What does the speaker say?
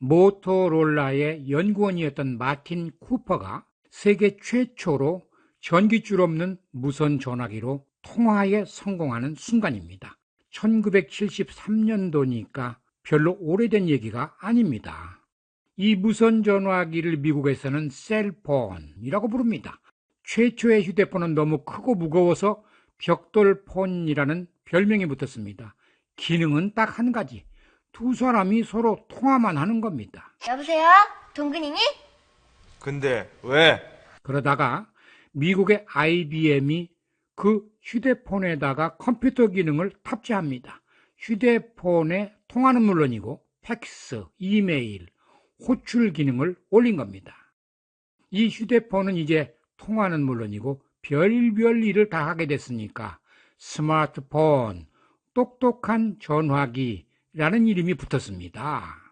모토롤라의 연구원이었던 마틴 쿠퍼가 세계 최초로 전기줄 없는 무선 전화기로 통화에 성공하는 순간입니다. 1973년도니까 별로 오래된 얘기가 아닙니다. 이 무선 전화기를 미국에서는 셀폰이라고 부릅니다. 최초의 휴대폰은 너무 크고 무거워서 벽돌폰이라는 별명이 붙었습니다. 기능은 딱 한 가지. 두 사람이 서로 통화만 하는 겁니다. 여보세요? 동근이니? 근데 왜? 그러다가 미국의 IBM이 그 휴대폰에다가 컴퓨터 기능을 탑재합니다. 휴대폰에 통화는 물론이고 팩스, 이메일, 호출 기능을 올린 겁니다. 이 휴대폰은 이제 통화는 물론이고 별별 일을 다 하게 됐으니까 스마트폰, 똑똑한 전화기 라는 이름이 붙었습니다.